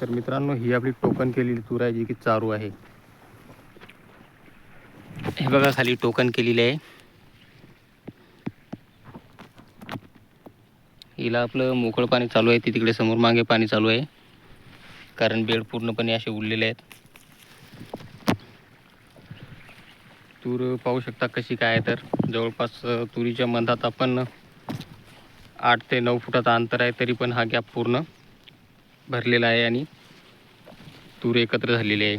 तर मित्रांनो ही आपली टोकन केलेली तूर आहे जी की चारू आहे. हे बघा खाली टोकन केलेली आहे. हिला आपलं मोकळं पाणी चालू आहे ती तिकडे समोर मागे पाणी चालू आहे. कारण बेड पूर्णपणे असे उरलेले आहेत. तूर पाहू शकता कशी काय आहे तर. जवळपास तुरीच्या मधात आपण आठ ते नऊ फुटाचा अंतर आहे तरी पण हा गॅप पूर्ण. भरलेला आहे आणि तूर एकत्र झालेली आहे.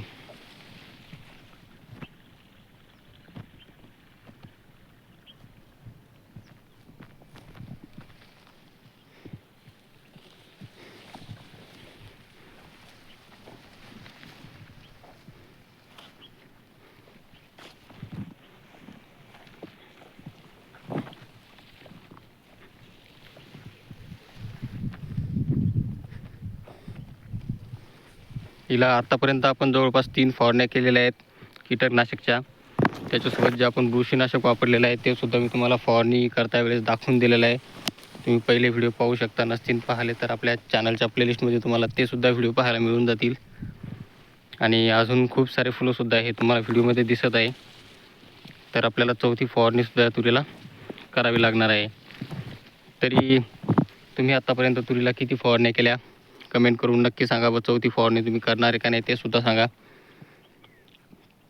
हिला आत्तापर्यंत आपण जवळपास तीन फवारण्या केलेल्या आहेत कीटकनाशकच्या. त्याच्यासोबत जे आपण बुरशीनाशक वापरलेलं आहे ते सुद्धा मी तुम्हाला फवारणी करता वेळेस दाखवून दिलेलं आहे. तुम्ही पहिले व्हिडिओ पाहू शकता नसतील पाहिले तर आपल्या चॅनलच्या प्लेलिस्टमध्ये तुम्हाला ते सुद्धा व्हिडिओ पाहायला मिळून जातील. आणि अजून खूप सारे फुलंसुद्धा हे तुम्हाला व्हिडिओमध्ये दिसत आहे. तर आपल्याला चौथी फवारणीसुद्धा तुरीला करावी लागणार आहे. तरी तुम्ही आत्तापर्यंत तुरीला किती फवारण्या केल्या? कमेंट करून नक्की सांगा व चौथी फवारणी तुम्ही करणार आहे का नाही ते सुद्धा सांगा.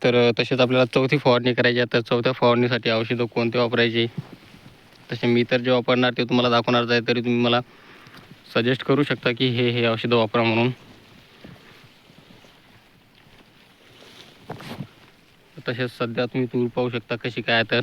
तर तसेच आपल्याला चौथी फवारणी करायची आहे तर चौथ्या फवारणीसाठी औषधं कोणते वापरायचे? तसे मी तर जे वापरणार ते तुम्हाला दाखवणारच आहे तरी तुम्ही मला सजेस्ट करू शकता की हे हे औषधं वापरा म्हणून. तसेच सध्या तुम्ही तूर पाहू शकता कशी काय तर.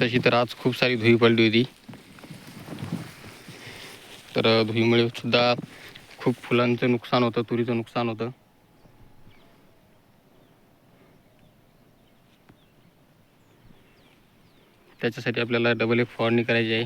तशी तर आज खूप सारी धुई पडली होती. तर धुईमुळे सुद्धा खूप फुलांचं नुकसान होतं तुरीचं नुकसान होतं. त्याच्यासाठी आपल्याला डबल एक फवारणी करायची आहे.